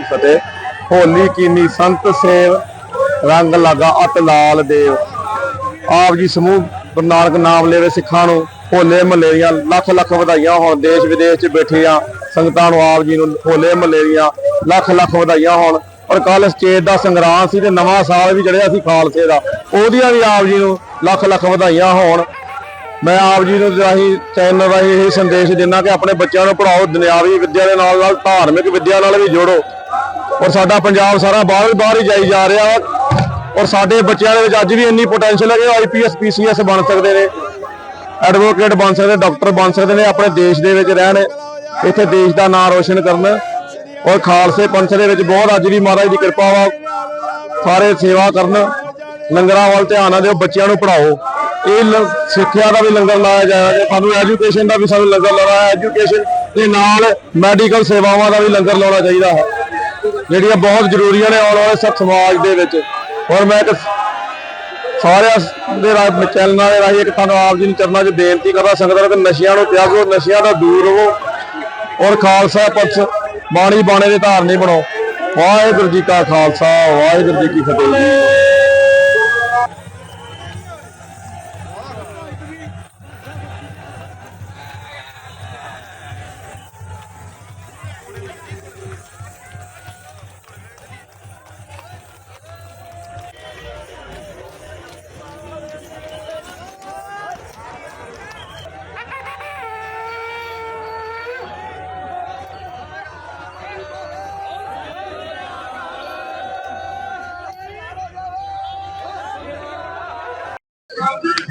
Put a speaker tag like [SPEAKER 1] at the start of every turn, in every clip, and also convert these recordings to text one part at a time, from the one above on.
[SPEAKER 1] ਕੀ ਫਤਿਹ। ਹੋਲੀ ਕੀਨੀ ਸੰਤ ਸੇਵ, ਰੰਗ ਲਗਾ ਅਤ ਲਾਲ ਦੇਵ। ਆਪ ਜੀ ਸਮੂਹ ਗੁਰੂ ਨਾਨਕ ਨਾਮ ਲੈਵੇ ਸਿੱਖਾਂ ਨੂੰ, ਹੋਲੇ ਮਹੱਲੇ ਦੀਆਂ ਲੱਖ ਲੱਖ ਵਧਾਈਆਂ ਹੋਣ, ਦੇਸ਼ ਵਿਦੇਸ਼ 'ਚ ਬੈਠੇ ਆ ਸੰਗਤਾਂ ਨੂੰ ਆਪ ਜੀ ਨੂੰ ਹੋਲੇ ਮਹੱਲੇ ਦੀਆਂ ਲੱਖ ਲੱਖ ਵਧਾਈਆਂ ਹੋਣ। ਔਰ ਕੱਲ ਸਟੇਜ ਦਾ ਸੰਗਰਾਮ ਸੀ ਤੇ ਨਵਾਂ ਸਾਲ ਵੀ ਚੜਿਆ ਸੀ ਖਾਲਸੇ ਦਾ। ਉਹਦੀਆਂ ਵੀ ਆਪ ਜੀ ਨੂੰ ਲੱਖ ਲੱਖ ਵਧਾਈਆਂ ਹੋਣ। ਮੈਂ ਆਪ ਜੀ ਨੂੰ ਰਾਹੀਂ, ਚੈਨਲ ਰਾਹੀਂ ਇਹ ਸੰਦੇਸ਼ ਦਿੰਦਾ ਕਿ ਆਪਣੇ ਬੱਚਿਆਂ ਨੂੰ ਪੜਾਓ ਦੁਨਿਆਵੀ ਵਿੱਦਿਆ ਦੇ ਨਾਲ ਨਾਲ ਧਾਰਮਿਕ ਵਿੱਦਿਆ ਨਾਲ ਵੀ ਜੋੜੋ। ਔਰ ਸਾਡਾ ਪੰਜਾਬ ਸਾਰਾ ਬਾਹਰ ਬਾਹਰ ਹੀ ਜਾਈ ਜਾ ਰਿਹਾ ਔਰ ਸਾਡੇ ਬੱਚਿਆਂ ਦੇ ਵਿੱਚ ਅੱਜ ਵੀ ਇੰਨੀ ਪੋਟੈਂਸ਼ੀਅਲ ਹੈ ਕਿ ਆਈਪੀਐਸ ਪੀਸੀਐਸ ਬਣ ਸਕਦੇ ਨੇ। ਐਡਵੋਕੇਟ ਬਣ ਸਕਦੇ ਡਾਕਟਰ ਬਣ ਸਕਦੇ ਨੇ, ਆਪਣੇ ਦੇਸ਼ ਦੇ ਵਿੱਚ ਰਹਿਣ। ਇੱਥੇ ਦੇਸ਼ ਦਾ ਨਾਮ ਰੋਸ਼ਨ ਕਰਨ। ਔਰ ਖਾਲਸੇ ਪੰਥ ਦੇ ਵਿੱਚ ਬਹੁਤ ਅੱਜ ਵੀ ਮਹਾਰਾਜ ਦੀ ਕਿਰਪਾ ਵਾ। ਸਾਰੇ ਸੇਵਾ ਕਰਨ। ਲੰਗਰਾਂ ਵੱਲ ਧਿਆਨ ਨਾ ਦਿਓ, ਬੱਚਿਆਂ ਨੂੰ ਪੜਾਓ ਇਹ ਲ- ਸਿੱਖਿਆ ਦਾ ਵੀ ਲੰਗਰ ਲਾਇਆ ਜਾਏਗਾ ਸਾਨੂੰ ਐਜੂਕੇਸ਼ਨ ਦਾ ਵੀ ਸਾਨੂੰ ਲੰਗਰ ਲਾਉਣਾ ਹੈ। ਐਜੂਕੇਸ਼ਨ ਦੇ ਨਾਲ ਮੈਡੀਕਲ ਸੇਵਾਵਾਂ ਦਾ ਵੀ ਲੰਗਰ ਲਾਉਣਾ ਚਾਹੀਦਾ ਹੈ। ਜਿਹੜੀਆਂ ਬਹੁਤ ਜ਼ਰੂਰੀਆਂ ਨੇ ਆਉਣ ਵਾਲੇ ਸਭ ਸਮਾਜ ਦੇ ਵਿੱਚ। ਔਰ ਮੈਂ ਇੱਕ ਸਾਰਿਆਂ ਦੇ ਰਾਹ ਚੈਨਲਾਂ ਦੇ ਰਾਹੀਂ ਇੱਕ ਤੁਹਾਨੂੰ ਆਪ ਜੀ ਨੂੰ ਚਰਨਾਂ 'ਚ ਬੇਨਤੀ ਕਰਦਾ, ਸੰਗਤਾਂ ਕਿ ਨਸ਼ਿਆਂ ਨੂੰ ਤਿਆਗੋ ਨਸ਼ਿਆਂ ਦਾ ਦੂਰ ਰਹੋ ਔਰ ਖਾਲਸਾ ਪੰਥ ਬਾਣੀ ਬਾਣੇ ਦੇ ਧਾਰਨੀ ਬਣੋ। ਵਾਹਿਗੁਰੂ ਜੀ ਕਾ ਖਾਲਸਾ, ਵਾਹਿਗੁਰੂ ਜੀ ਕੀ ਫਤਿਹ।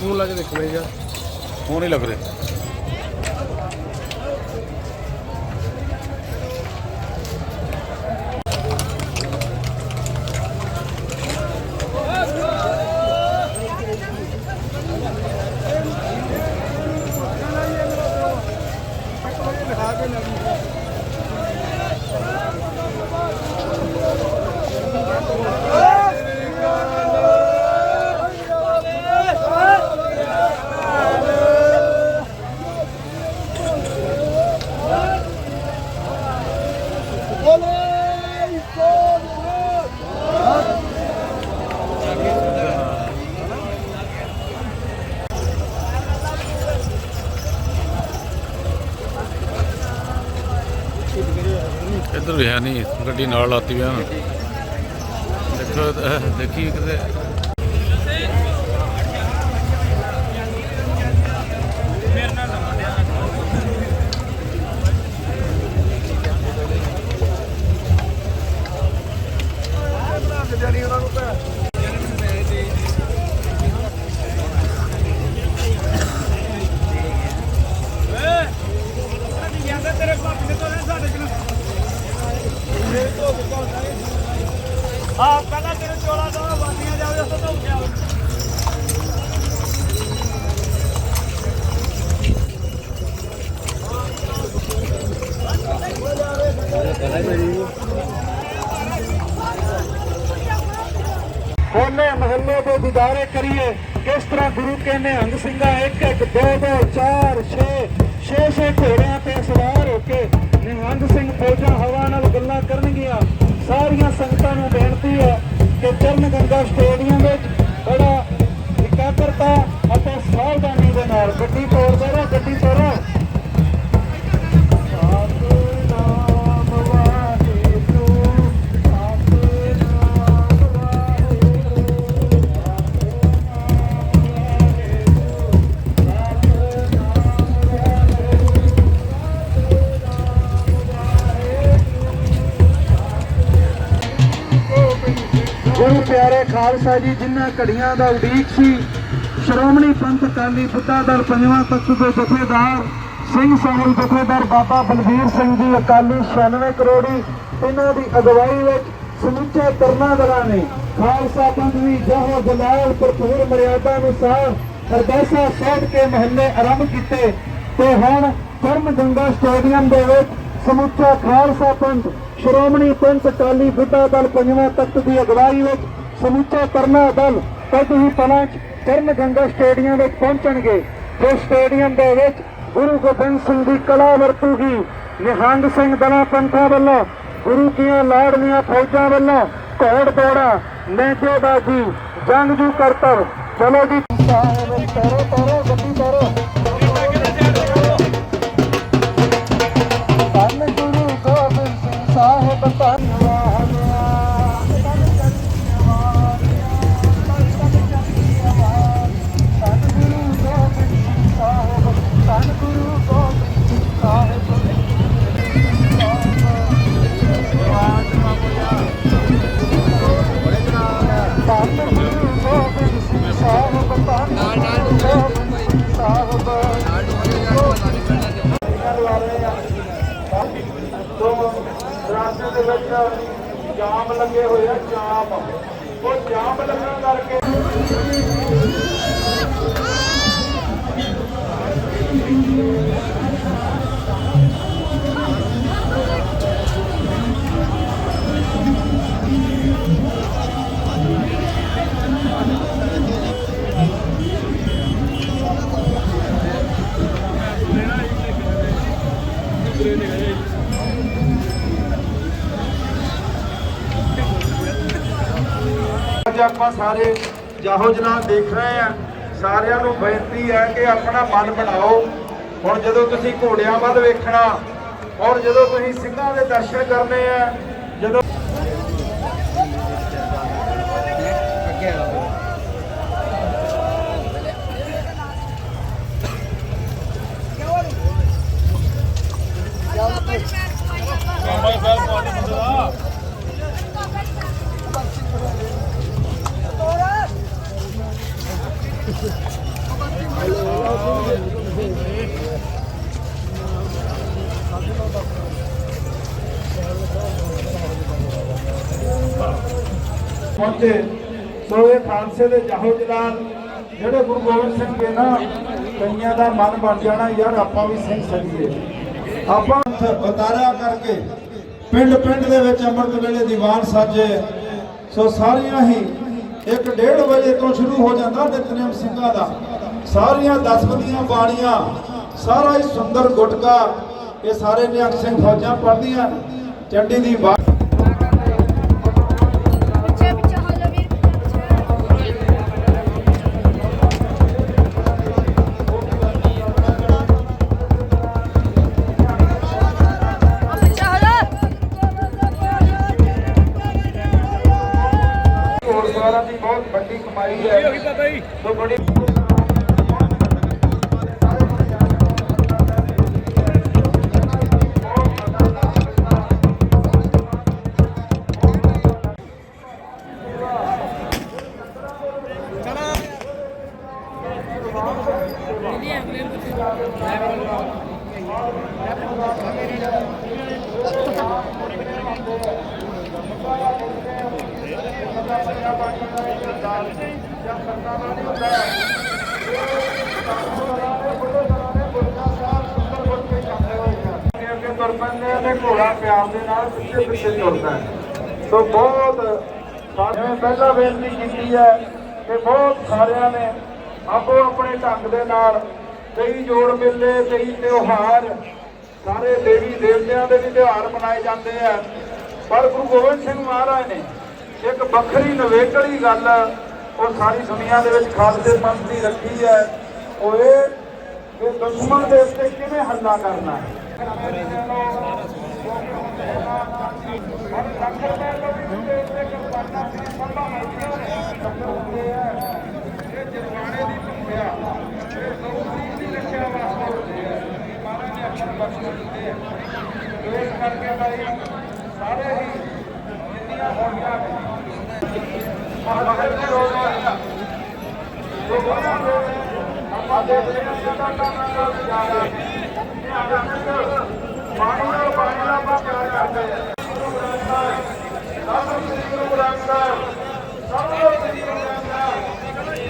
[SPEAKER 2] ਤੂੰ ਲੱਗ ਦੇਖ ਲੈ ਜਾ।
[SPEAKER 3] ਫੋਨ ਹੀ ਲੱਗ ਰਿਹਾ। ਨਹੀਂ ਗੱਡੀ ਨਾਲ ਲਾਤੀ ਵਿਆ ਦੇਖੋ ਦੇਖੀ ਕਿਤੇ
[SPEAKER 2] ਆ ਪਹਿਲਾਂ ਤੇਰੇ ਚੋਲਾ ਦਾ ਵਾਦੀਆਂ ਜਾਵੇ ਉਸ ਤੋਂ ਉੱਠਿਆ ਹੋਲੇ ਮਹੱਲੇ ਦੇ ਗੁਜ਼ਾਰੇ ਕਰੀਏ। ਕਿਸ ਤਰ੍ਹਾਂ ਗੁਰੂ ਕੇ ਨਿਹੰਗ ਸਿੰਘਾਂ ਇੱਕ ਇੱਕ, ਦੋ ਦੋ, ਚਾਰ, ਛੇ ਛੇ ਛੇ ਘੋੜਿਆਂ ਤੇ ਸਵਾਰ ਹੋ ਕੇ ਨਿਹੰਗ ਸਿੰਘ ਫੌਜਾਂ ਹਵਾ ਨਾਲ ਗੱਲਾਂ ਕਰਨਗੀਆਂ। ਸਾਰੀਆਂ ਸੰਗਤਾਂ ਨੂੰ ਬੇਨਤੀ ਹੈ ਕਿ ਚਰਨ ਗੰਗਾ ਸਟੇਡੀਅਮ ਵਿੱਚ ਬੜਾ ਇਕਾਗਰਤਾ ਅਤੇ ਸਾਵਧਾਨੀ ਦੇ ਨਾਲ ਗੱਡੀ ਤੋੜਦੇ ਰਹੋ, ਗੱਡੀ ਤੋੜੋ ਖਾਲਸਾ ਜੀ, ਜਿਨ੍ਹਾਂ ਘੜੀਆਂ ਦਾ ਉਡੀਕ ਸੀ, ਸ਼੍ਰੋਮਣੀ ਪੰਥ ਅਕਾਲੀ ਬੁੱਢਾ ਦਲ ਪੰਜਵਾਂ ਤਖਤ ਦੇ ਜਥੇਦਾਰ, ਸਿੰਘ ਸਾਹਿਬ ਜਥੇਦਾਰ ਬਾਬਾ ਬਲਵੀਰ ਸਿੰਘ ਜੀ, ਅਕਾਲੀ 96 ਕਰੋੜੀ, ਇਹਨਾਂ ਦੀ ਅਗਵਾਈ ਵਿੱਚ ਸਮੁੱਚੇ ਤਰਨਾ ਦਲਾਂ ਨੇ ਖਾਲਸਾ ਪੰਥ ਦੀ ਜਹੋ ਜਲਾਲ ਭਰਪੂਰ ਮਰਿਆਦਾ ਅਨੁਸਾਰ ਅਰਦਾਸਾਂ ਸੋਧ ਕੇ ਮਹੱਲੇ ਆਰੰਭ ਕੀਤੇ ਤੇ ਹੁਣ ਕਰਮ ਗੰਗਾ ਸਟੇਡੀਅਮ ਦੇ ਵਿੱਚ ਸਮੁੱਚਾ ਖਾਲਸਾ ਪੰਥ, ਸ਼੍ਰੋਮਣੀ ਪੰਥ ਅਕਾਲੀ ਬੁੱਢਾ ਦਲ ਪੰਜਵਾਂ ਤਖਤ ਦੀ ਅਗਵਾਈ ਵਿੱਚ ਸਮੁੱਚਾ ਤਰਨਾ ਦਲ ਕੱਲ੍ਹ ਹੀ ਪਲਾਂ 'ਚ ਕਰਨ ਗੰਗਾ ਸਟੇਡੀਅਮ ਵਿੱਚ ਪਹੁੰਚਣਗੇ, ਜੋ ਸਟੇਡੀਅਮ ਦੇ ਵਿੱਚ ਗੁਰੂ ਗੋਬਿੰਦ ਸਿੰਘ ਦੀ ਕਲਾ ਵਰਤੂਗੀ। ਨਿਹੰਗ ਸਿੰਘ ਦਲਾਂ ਪੰਥਾਂ ਵੱਲੋਂ, ਗੁਰੂ ਕੀਆਂ ਲਾੜਲੀਆਂ ਫੌਜਾਂ ਵੱਲੋਂ ਘੋੜ ਦੌੜਾ, ਨੇਜੇਬਾਜ਼ੀ, ਜੰਗਜੂ ਕਰਤਵ ਚਲੋ ਜੀ। ਸਾਹਿਬ ਤਰੋ ਤਰੋ ਗੱਡੀ ਤਰੋ ਧੰਨ ਗੁਰੂ ਗੋਬਿੰਦ ਸਿੰਘ ਸਾਹਿਬ ਧੰਨਵਾਦ ਧੰਨ ਰਾਸਤੇ ਦੇ ਵਿੱਚ ਜਾਮ ਲੱਗੇ ਹੋਏ ਆ ਜਾਮ। ਉਹ ਜਾਮ ਲੱਗਣ ਕਰਕੇ ਅੱਜ ਆਪਾਂ ਸਾਰੇ ਜਾਹੋ ਜਲਾਲ ਦੇਖ ਰਹੇ ਆ ਸਾਰਿਆਂ ਨੂੰ ਬੇਨਤੀ ਹੈ ਕਿ ਆਪਣਾ ਮਨ ਬਣਾਓ। ਹੁਣ ਜਦੋਂ ਤੁਸੀਂ ਘੋੜਿਆਂ ਵੱਲ ਵੇਖਣਾ, ਔਰ ਜਦੋਂ ਤੁਸੀਂ ਸਿੰਘਾਂ ਦੇ ਦਰਸ਼ਨ ਕਰਨੇ ਆ ਜਦੋਂ ਪਹੁੰਚੇ ਸੋ ਇਹ ਖਾਲਸੇ ਜਲਾਲ ਜਿਹੜੇ ਗੁਰੂ ਗੋਬਿੰਦ ਸਿੰਘ ਦੇ ਨਾ ਕਈਆਂ ਦਾ ਮਨ ਬਣ ਜਾਣਾ, ਯਾਰ ਆਪਾਂ ਵੀ ਸਿੰਘ ਸਜੀਏ ਆਪਾਂ ਬਤਾਰਿਆ ਕਰਕੇ ਪਿੰਡ ਪਿੰਡ ਦੇ ਵਿੱਚ ਅੰਮ੍ਰਿਤ ਵੇਲੇ ਦੀਵਾਨ ਸਾਜੇ। ਸੋ ਸਾਰੀਆਂ ਹੀ 1:30 ਵਜੇ ਤੋਂ ਸ਼ੁਰੂ ਹੋ ਜਾਂਦਾ ਨਿਤਨੇਮ ਸਿੰਘਾਂ ਦਾ। ਸਾਰੀਆਂ ਦਸਵੰਦੀਆਂ ਬਾਣੀਆਂ, ਸਾਰਾ ਹੀ ਸੁੰਦਰ ਗੁਟਕਾ, ਇਹ ਸਾਰੇ ਨਿਹੰਗ ਸਿੰਘ ਫੌਜਾਂ ਪੜ੍ਹਦੀਆਂ। ਚੰਡੀ ਦੀ ਤੇ ਘੋੜਾ ਪਿਆਰ ਦੇ ਨਾਲ ਪਿੱਛੇ ਪਿੱਛੇ ਤੁਰਦਾ ਹੈ। ਸੋ ਬਹੁਤ ਜਿਵੇਂ ਪਹਿਲਾਂ ਬੇਨਤੀ ਕੀਤੀ ਹੈ ਕਿ ਬਹੁਤ ਸਾਰਿਆਂ ਨੇ ਆਪੋ ਆਪਣੇ ਢੰਗ ਦੇ ਨਾਲ ਕਈ ਜੋੜ ਮੇਲੇ, ਕਈ ਤਿਉਹਾਰ, ਸਾਰੇ ਦੇਵੀ ਦੇਵਤਿਆਂ ਦੇ ਵੀ ਤਿਉਹਾਰ ਮਨਾਏ ਜਾਂਦੇ ਆ। ਪਰ ਗੁਰੂ ਗੋਬਿੰਦ ਸਿੰਘ ਮਹਾਰਾਜ ਨੇ ਇੱਕ ਵੱਖਰੀ ਨਵੇਕਲੀ ਗੱਲ ਉਹ ਸਾਰੀ ਦੁਨੀਆ ਦੇ ਵਿੱਚ ਖਾਲਸੇ ਪੰਥ ਦੀ ਰੱਖੀ ਹੈ। ਉਹ ਇਹ ਕਿ ਦੁਸ਼ਮਣ ਦੇ ਉੱਤੇ ਕਿਵੇਂ ਹੱਲਾ ਕਰਨਾ ਹੈ? ਸਾਰੇ ਹੀ ਜਿੰਨੀਆਂ ਹੋਈਆਂ ਨੇ ਮਹਾਰਾਜ ਦੇ ਰੋਜ਼ ਜੋ ਪਾਣੀ ਨਾਲ ਪਾਣੀ ਨਾਲ ਆਪਾਂ ਪਿਆਰ ਕਰਦੇ ਹਾਂ ਸਭ ਸ੍ਰੀ ਗੁਰੂ ਗ੍ਰੰਥ ਸਾਹਿਬ ਸਭ ਲੋਕ ਸ੍ਰੀ ਗੁਰੂ ਗ੍ਰੰਥ ਸਾਹਿਬ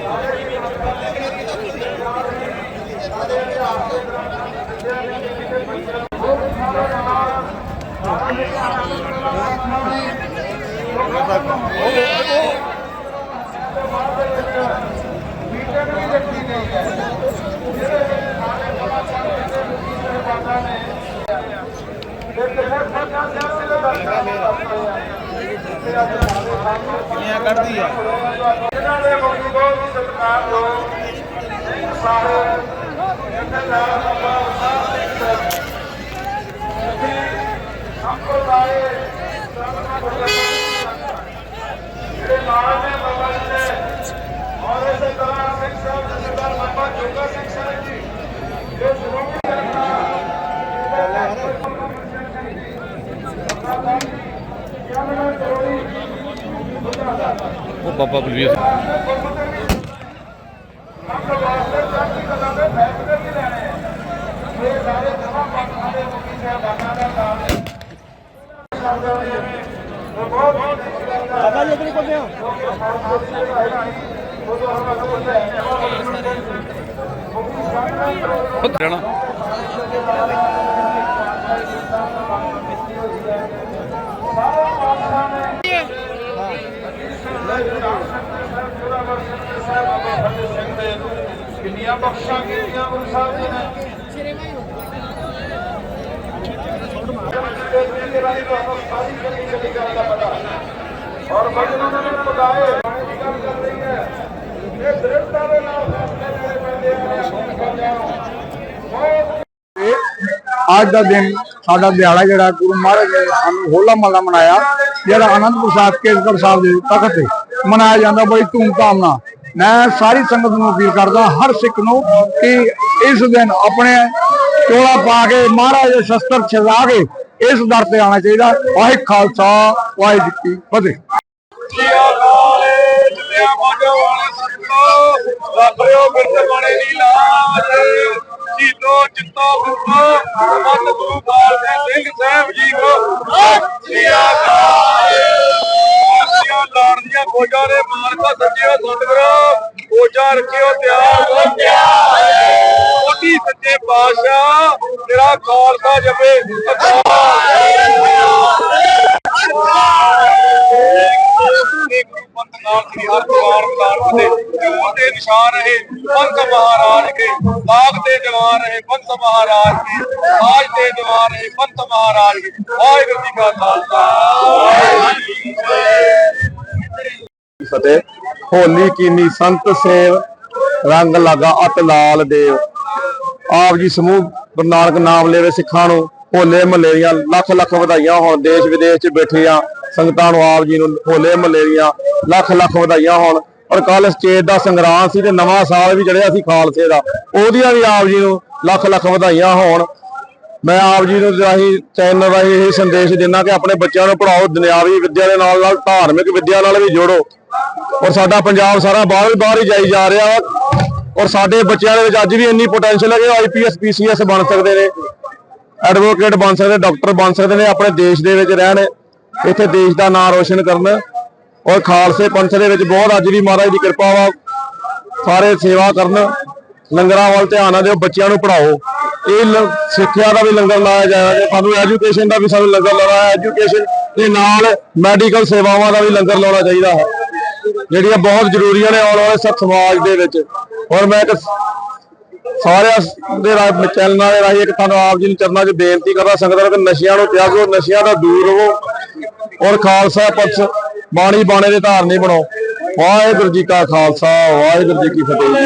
[SPEAKER 2] ਸਾਰੇ ਵੀ ਸਾਡੇ ਦੇ ਆਪ ਦੇ ਗ੍ਰੰਥ ਜਿਹੜੇ ਜਿਹੜੇ ਬੱਚੇ ਉਹ ਸਾਰੇ ਨਾਲ ਸਾਰੇ ਨਾਲ ਉਹ ਉਹ ਉਹ ਇਹਨਾਂ ਦੇ ਮੁਖੀ ਬਹੁਤ ਹੀ ਸਤਿਕਾਰਯੋਗ ਸਿੰਘ ਸਾਹਿਬ ਜਥੇਦਾਰ ਬਾਬਾ ਸਾਹਿਬ ਸਿੰਘ ਸੰਪਰਦਾਇ ਜਿਹੜੇ ਨਾਲ ਨੇ ਬਾਬਾ ਜੀ ਦੇ ਔਰ ਇਸੇ ਤਰ੍ਹਾਂ ਸਿੰਘ ਸਾਹਿਬ ਜਥੇਦਾਰ ਬਾਬਾ ਜੋਗਾ ਸਿੰਘ ਸਾਹਿਬ ਜੀ ਜੋ ਸ਼੍ਰੋਮਣੀ
[SPEAKER 3] ਉਹ ਬਾਬਾ ਬਲਵੀਰ ਸਿੰਘ। ਉੱਥੇ ਰਹਿਣਾ
[SPEAKER 2] ਕਿੰਨੀਆਂ ਬਖਸ਼ਾਂ ਕੀਤੀਆਂ ਗੁਰੂ ਸਾਹਿਬ ਜੀ ਨੇ ਔਰ ਬਚਨਾਂ ਨੇ ਪਕਾਏ ਦੀ ਗੱਲ ਕਰ ਰਹੀ ਹੈ ਇਹ ਦ੍ਰਿੜਤਾ ਦੇ ਨਾਲ ਫੈਸਲੇ ਲੈਣੇ ਪੈਂਦੇ ਆ ਆਪਣੇ ਬੰਦਿਆਂ ਨੂੰ
[SPEAKER 1] ਅੱਜ ਦਾ ਦਿਨ ਸਾਡਾ ਦਿਹਾੜਾ ਜਿਹੜਾ ਗੁਰੂ ਮਹਾਰਾਜ ਨੇ ਸਾਨੂੰ ਹੋਲਾ ਮਹੱਲਾ ਮਨਾਇਆ, ਜਿਹੜਾ ਆਨੰਦਪੁਰ ਸਾਹਿਬ ਕੇਸਗੜ੍ਹ ਸਾਹਿਬ ਦੇ ਤਖਤ ਤੇ। ਮਨਾਇਆ ਜਾਂਦਾ ਬੜੀ ਧੂਮਧਾਮ ਨਾਲ। ਮੈਂ ਸਾਰੀ ਸੰਗਤ ਨੂੰ ਅਪੀਲ ਕਰਦਾ, ਹਰ ਸਿੱਖ ਨੂੰ ਕਿ ਇਸ ਦਿਨ ਆਪਣੇ ਚੋਲਾ ਪਾ ਕੇ, ਮਹਾਰਾਜ ਦੇ ਸ਼ਸਤਰ ਛਜਾ ਕੇ ਇਸ ਦਰ ਤੇ ਆਉਣਾ ਚਾਹੀਦਾ। ਵਾਹਿਗੁਰੂ ਖਾਲਸਾ ਵਾਹਿਗੁਰੂ ਜੀ ਫਤਿਹ।
[SPEAKER 2] ਰੱਖਿਓ ਬਿਰਤ ਬਣੇ ਦੀ ਲਾਜ ਜੀਤੋ ਜਿੱਤੋ ਗੁਰੋ ਮਨ ਗੁਰੂ ਬਾਲ ਸਿੰਘ ਸਾਹਿਬ ਜੀ ਕੋ ਸ੍ਰੀ ਅਕਾਲ। ਸਿਆ ਲਾੜੀਆਂ ਫੌਜਾਂ ਦੇ ਮਾਰਕਾ ਸੱਜਿਓ ਸਤਿਗੁਰੂ ਫੌਜਾਂ ਰੱਖਿਓ ਤਿਆਰ। ਹੋ ਮੋਦੀ ਸੱਚੇ ਪਾਤਸ਼ਾਹ, ਤੇਰਾ ਖਾਲਸਾ ਜਪੇ। ਪੰਥ ਨਾਲ ਸ੍ਰੀ ਹਰਿਦੁਆਰ ਉਤਾਰ ਦੇ ਜੂਰ ਦੇ ਨਿਸ਼ਾਨ ਰਹੇ ਪੰਥ ਮਹਾਰਾਜ ਕੇ ਬਾਗ ਦੇ ਜਵਾਨ ਰਹੇ ਪੰਥ ਮਹਾਰਾਜ ਕੇ ਆਜ ਦੇ ਜਵਾਨ ਰਹੇ ਪੰਥ ਮਹਾਰਾਜ ਕੇ ਵਾਹਿਗੁਰੂ ਜੀ ਕਾ ਖਾਲਸਾ ਵਾਹਿਗੁਰੂ ਜੀ ਕੀ ਫਤਿਹ।
[SPEAKER 1] ਹੋਲੀ ਕੀਨੀ ਸੰਤ ਸੇਵ, ਰੰਗ ਲਾਗਾ ਅਤ ਲਾਲ ਦੇਵ। ਆਪ ਜੀ ਸਮੂਹ ਗੁਰੂ ਨਾਨਕ ਨਾਮ ਲੈਵੇ ਸਿੱਖਾਂ ਨੂੰ ਹੋਲੇ ਮਹੱਲੇ ਦੀਆਂ ਲੱਖ ਲੱਖ ਵਧਾਈਆਂ ਹੋਣ, ਦੇਸ਼ ਵਿਦੇਸ਼ 'ਚ ਬੈਠੇ ਆ। ਸੰਗਤਾਂ ਨੂੰ ਆਪ ਜੀ ਨੂੰ ਹੋਲੇ ਮਹੱਲੇ ਦੀਆਂ ਲੱਖ ਲੱਖ ਵਧਾਈਆਂ ਹੋਣ। ਔਰ ਕੱਲ ਸਟੇਟ ਦਾ ਸੰਗਰਾਮ ਸੀ ਤੇ ਨਵਾਂ ਸਾਲ ਵੀ ਚੜਿਆ ਸੀ ਖਾਲਸੇ ਦਾ। ਉਹਦੀਆਂ ਵੀ ਆਪ ਜੀ ਨੂੰ ਲੱਖ ਲੱਖ ਵਧਾਈਆਂ ਹੋਣ। ਮੈਂ ਆਪ ਜੀ ਨੂੰ ਰਾਹੀਂ ਚੈਨਲ ਰਾਹੀਂ ਇਹ ਸੰਦੇਸ਼ ਦਿੰਦਾ ਕਿ ਆਪਣੇ ਬੱਚਿਆਂ ਨੂੰ ਪੜਾਓ ਦੁਨਿਆਵੀ ਵਿੱਦਿਆ ਦੇ ਨਾਲ ਨਾਲ ਧਾਰਮਿਕ ਵਿੱਦਿਆ ਨਾਲ ਵੀ ਜੋੜੋ। ਔਰ ਸਾਡਾ ਪੰਜਾਬ ਸਾਰਾ ਬਾਹਰ ਬਾਹਰ ਹੀ ਜਾਈ ਜਾ ਰਿਹਾ ਵਾ। ਔਰ ਸਾਡੇ ਬੱਚਿਆਂ ਦੇ ਵਿੱਚ ਅੱਜ ਵੀ ਇੰਨੀ ਪੋਟੈਂਸ਼ੀਅਲ ਹੈ ਕਿ ਆਈਪੀਐਸ ਪੀਸੀਐਸ ਬਣ ਸਕਦੇ ਨੇ। ਐਡਵੋਕੇਟ ਬਣ ਸਕਦੇ ਡਾਕਟਰ ਬਣ ਸਕਦੇ ਨੇ, ਆਪਣੇ ਦੇਸ਼ ਦੇ ਵਿੱਚ ਰਹਿਣ। ਇੱਥੇ ਦੇਸ਼ ਦਾ ਨਾਮ ਰੋਸ਼ਨ ਕਰਨ। ਔਰ ਖਾਲਸੇ ਪੰਥ ਦੇ ਵਿੱਚ ਬਹੁਤ ਅੱਜ ਵੀ ਮਹਾਰਾਜ ਦੀ ਕਿਰਪਾ ਵਾ। ਸਾਰੇ ਸੇਵਾ ਕਰਨ। ਲੰਗਰਾਂ ਵੱਲ ਧਿਆਨ ਨਾਲ ਦਿਓ ਬੱਚਿਆਂ ਨੂੰ ਪੜਾਓ ਇਹ ਲ- ਸਿੱਖਿਆ ਦਾ ਵੀ ਲੰਗਰ ਲਾਇਆ ਜਾਏਗਾ ਸਾਨੂੰ ਐਜੂਕੇਸ਼ਨ ਦਾ ਵੀ ਸਾਨੂੰ ਲੰਗਰ ਲਾਉਣਾ ਹੈ। ਐਜੂਕੇਸ਼ਨ ਦੇ ਨਾਲ ਮੈਡੀਕਲ ਸੇਵਾਵਾਂ ਦਾ ਵੀ ਲੰਗਰ ਲਾਉਣਾ ਚਾਹੀਦਾ ਹੈ। ਜਿਹੜੀਆਂ ਬਹੁਤ ਜ਼ਰੂਰੀਆਂ ਨੇ ਆਉਣ ਵਾਲੇ ਸਭ ਸਮਾਜ ਦੇ ਵਿੱਚ। ਔਰ ਮੈਂ ਇੱਕ ਸਾਰਿਆਂ ਦੇ ਰਾਹ ਚੈਨਲਾਂ ਦੇ ਰਾਹੀਂ ਇੱਕ ਤੁਹਾਨੂੰ ਆਪ ਜੀ ਨੂੰ ਚਰਨਾਂ 'ਚ ਬੇਨਤੀ ਕਰਦਾ, ਸੰਗਤਾਂ ਕਿ ਨਸ਼ਿਆਂ ਨੂੰ ਤਿਆਗੋ, ਨਸ਼ਿਆਂ ਤੋਂ ਦੂਰ ਰਹੋ। ਔਰ ਖਾਲਸਾ ਪੰਥ ਬਾਣੀ ਬਾਣੇ ਦੇ ਧਾਰਨੀ ਬਣੋ ਵਾਹਿਗੁਰੂ ਜੀ ਕਾ ਖਾਲਸਾ, ਵਾਹਿਗੁਰੂ ਜੀ ਕੀ ਫਤਿਹ ਜੀ।